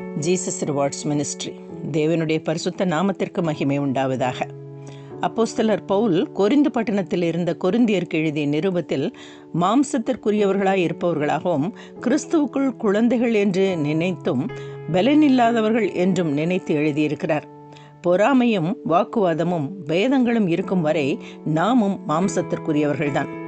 Jesus rewards ministry தேவனுடைய பரிசுத்த நாமத்திற்கு மகிமை உண்டாவதாக. அப்போஸ்தலர் பவுல் கொரிந்து பட்டணத்தில் இருந்த கொரிந்தியருக்கு எழுதிய நிருபத்தில் மாம்சத்திற்குரியவர்களாய் இருப்பவர்களாகவும் கிறிஸ்துவுக்குள் குழந்தைகள் என்று நினைத்தும் பலனில்லாதவர்கள் என்றும் நினைத்து எழுதியிருக்கிறார். பொறாமையும் வாக்குவாதமும் வேதங்களும் இருக்கும் வரை நாமும் மாம்சத்திற்குரியவர்கள்தான்.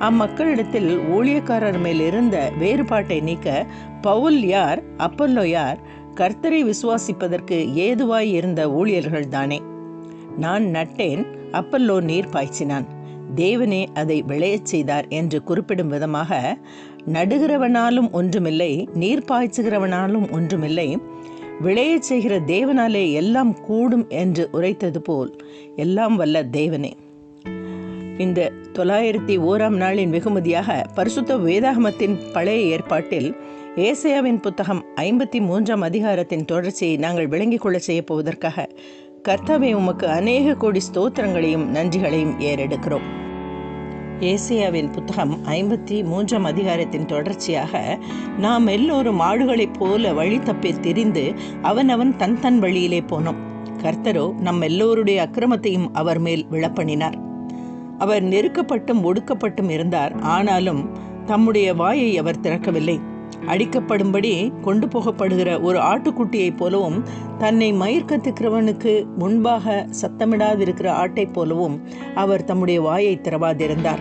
அம்மக்களிடத்தில் ஊழியக்காரர் மேல் இருந்த வேறுபாட்டை நீக்க பவுல் யார் அப்பல்லோ யார் கர்த்தரை விசுவாசிப்பதற்கு ஏதுவாய் இருந்த ஊழியர்கள் தானே நான் நட்டேன் அப்பல்லோ நீர் பாய்ச்சினான். தேவனே அதை விளையச் செய்தார் என்று குறிப்பிடும் விதமாக நடுகிறவனாலும் ஒன்றுமில்லை நீர் பாய்ச்சுகிறவனாலும் ஒன்றுமில்லை விளையச் செய்கிற தேவனாலே எல்லாம் கூடும் என்று உரைத்தது போல் எல்லாம் வல்ல தேவனே. இந்த தொள்ளாயிரத்தி ஓராம் நாளின் வெகுமதியாக பரிசுத்த வேதாகமத்தின் பழைய ஏற்பாட்டில் ஏசையாவின் புத்தகம் ஐம்பத்தி மூன்றாம் அதிகாரத்தின் தொடர்ச்சியை நாங்கள் விளங்கிக் கொள்ள செய்யப் போவதற்காக கர்த்தாவே உமக்கு அநேக கோடி ஸ்தோத்திரங்களையும் நன்றிகளையும் ஏறெடுக்கிறோம். ஏசியாவின் புத்தகம் ஐம்பத்தி மூன்றாம் அதிகாரத்தின் தொடர்ச்சியாக நாம் எல்லோரும் ஆடுகளைப் போல வழி தப்பி திரிந்து அவனவன் தன் தன் வழியிலே போனோம். கர்த்தரோ நம் எல்லோருடைய அக்கிரமத்தையும் அவர் மேல் விழப்பண்ணினார். அவர் நெருக்கப்பட்டும் ஒடுக்கப்பட்டும் இருந்தார். ஆனாலும் தம்முடைய வாயை அவர் திறக்கவில்லை. அடிக்கப்படும்படி கொண்டு போகப்படுகிற ஒரு ஆட்டுக்குட்டியைப் போலவும் தன்னை மயிர்கத்துக்கிறவனுக்கு முன்பாக சத்தமிடாதிருக்கிற ஆட்டைப் போலவும் அவர் தம்முடைய வாயை திறவாதிருந்தார்.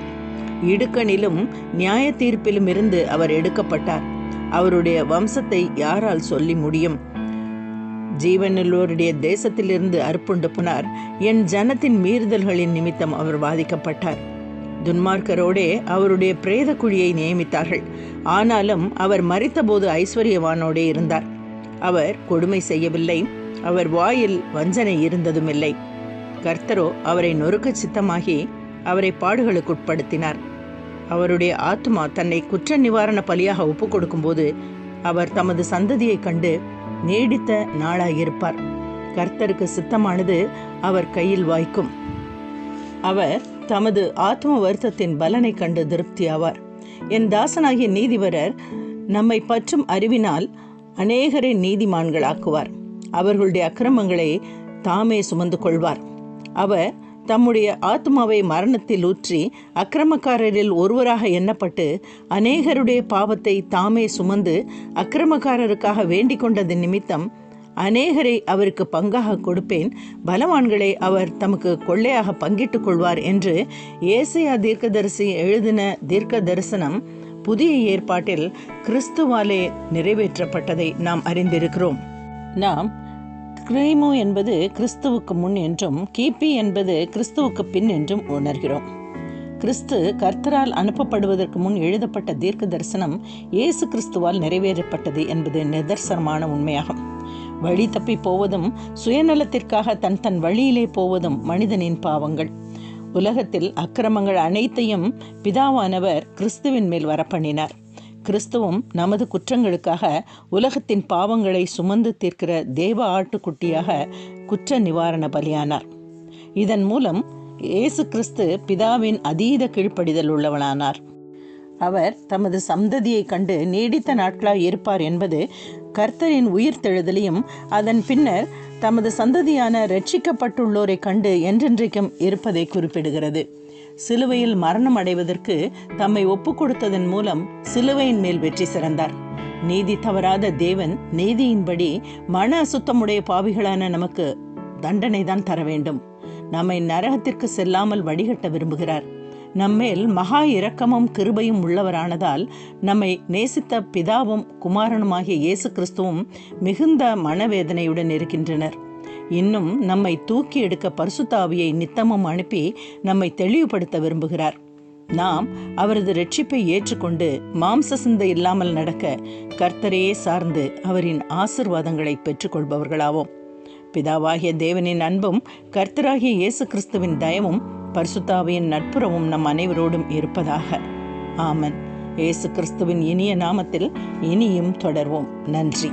இடுக்கணிலும் நியாய தீர்ப்பிலும் இருந்து அவர் எடுக்கப்பட்டார். அவருடைய வம்சத்தை யாரால் சொல்லி முடியும்? ஜீவனுள்ளோருடைய தேசத்திலிருந்து அற்புண்டு புனார். என் ஜனத்தின் மீறுதல்களின் நிமித்தம் அவர் பாதிக்கப்பட்டார் துன்மார்க்கரோடே அவருடைய பிரேத குழியை நியமித்தார்கள். ஆனாலும் அவர் மறித்தபோது ஐஸ்வர்யவானோடே இருந்தார். அவர் கொடுமை செய்யவில்லை. அவர் வாயில் வஞ்சனை இருந்ததும் இல்லை கர்த்தரோ அவரை நொறுக்க சித்தமாகி அவரை பாடுகளுக்குட்படுத்தினார். அவருடைய ஆத்மா தன்னை குற்ற நிவாரண பலியாக ஒப்புக் கொடுக்கும்போது அவர் தமது சந்ததியைக் கண்டு நீடித்த நாளாயிருப்பார். கர்த்தருக்கு சித்தமானது அவர் கையில் வாய்க்கும். அவர் தமது ஆத்ம வருத்தத்தின் பலனை கண்டு திருப்தியாவார் என் தாசனாகிய நீதிபரர் நம்மை பற்றும் அறிவினால் அநேகரை நீதிமான்களாக்குவார். அவர்களுடைய அக்கிரமங்களை தாமே சுமந்து கொள்வார். அவர் தம்முடைய ஆத்மாவை மரணத்தில் ஊற்றி அக்கிரமக்காரரில் ஒருவராக எண்ணப்பட்டு அநேகருடைய பாவத்தை தாமே சுமந்து அக்கிரமக்காரருக்காக வேண்டிக் கொண்டது நிமித்தம் அநேகரை அவருக்கு பங்காக கொடுப்பேன். பலவான்களை அவர் தமக்கு கொள்ளையாக பங்கிட்டுக் கொள்வார் என்று ஏசையா தீர்க்கதரிசி எழுதின தீர்க்க தரிசனம் புதிய ஏற்பாட்டில் கிறிஸ்துவாலே நிறைவேற்றப்பட்டதை நாம் அறிந்திருக்கிறோம். நாம் கிரேமோ என்பது கிறிஸ்துவுக்கு முன் என்றும் கிபி என்பது கிறிஸ்துவுக்கு பின் என்றும் உணர்கிறோம். கிறிஸ்து கர்த்தரால் அனுப்பப்படுவதற்கு முன் எழுதப்பட்ட தீர்க்க தரிசனம் இயேசு கிறிஸ்துவால் நிறைவேறப்பட்டது என்பது நிதர்சனமான உண்மையாகும். வழி தப்பி போவதும் சுயநலத்திற்காக தன் தன் வழியிலே போவதும் மனிதனின் பாவங்கள். உலகத்தில் அக்கிரமங்கள் அனைத்தையும் பிதாவானவர் கிறிஸ்துவின் மேல் வரப்பண்ணினார். கிறிஸ்துவும் நமது குற்றங்களுக்காக உலகத்தின் பாவங்களை சுமந்து தீர்க்கிற தேவ ஆட்டுக்குட்டியாக குற்ற நிவாரண பலியானார் இதன் மூலம் இயேசு கிறிஸ்து பிதாவின் அதீத கீழ்ப்படிதல் உள்ளவனானார். அவர் தமது சந்ததியை கண்டு நீடித்த நாட்களாக இருப்பார் என்பது கர்த்தரின் உயிர் தெழுதலையும் அதன் பின்னர் தமது சந்ததியான ரட்சிக்கப்பட்டுள்ளோரை கண்டு என்றென்றைக்கும் இருப்பதை குறிப்பிடுகிறது. சிலுவையில் மரணம் அடைவதற்கு தம்மை ஒப்புக்கொடுத்ததன் மூலம் சிலுவையின் மேல் வெற்றி சிறந்தார். நீதி தவறாத தேவன் நீதியின்படி மன அசுத்தமுடைய பாவிகளான நமக்கு தண்டனை தான் தர வேண்டும். நம்மை நரகத்திற்கு செல்லாமல் வடிகட்ட விரும்புகிறார். நம்மேல் மகா இரக்கமும் கிருபையும் உள்ளவரானதால் நம்மை நேசித்த பிதாவும் குமாரனுமாகிய இயேசு கிறிஸ்துவும் மிகுந்த மனவேதனையுடன் இருக்கின்றனர். இன்னும் நம்மை தூக்கி எடுக்க பரிசுத்தாவியை நித்தமும் அனுப்பி நம்மை தெளிவுபடுத்த விரும்புகிறார். நாம் அவரது ரட்சிப்பை ஏற்றுக்கொண்டு மாம்ச சிந்தை இல்லாமல் நடக்க கர்த்தரையே சார்ந்து அவரின் ஆசிர்வாதங்களை பெற்றுக்கொள்பவர்களாவோம். பிதாவாகிய தேவனின் அன்பும் கர்த்தராகிய இயேசு கிறிஸ்துவின் தயவும் பரிசுத்தாவியின் நட்புறவும் நம் அனைவரோடும் இருப்பதாக. ஆமன். இயேசு கிறிஸ்துவின் இனிய நாமத்தில் இனியும் தொடர்வோம். நன்றி.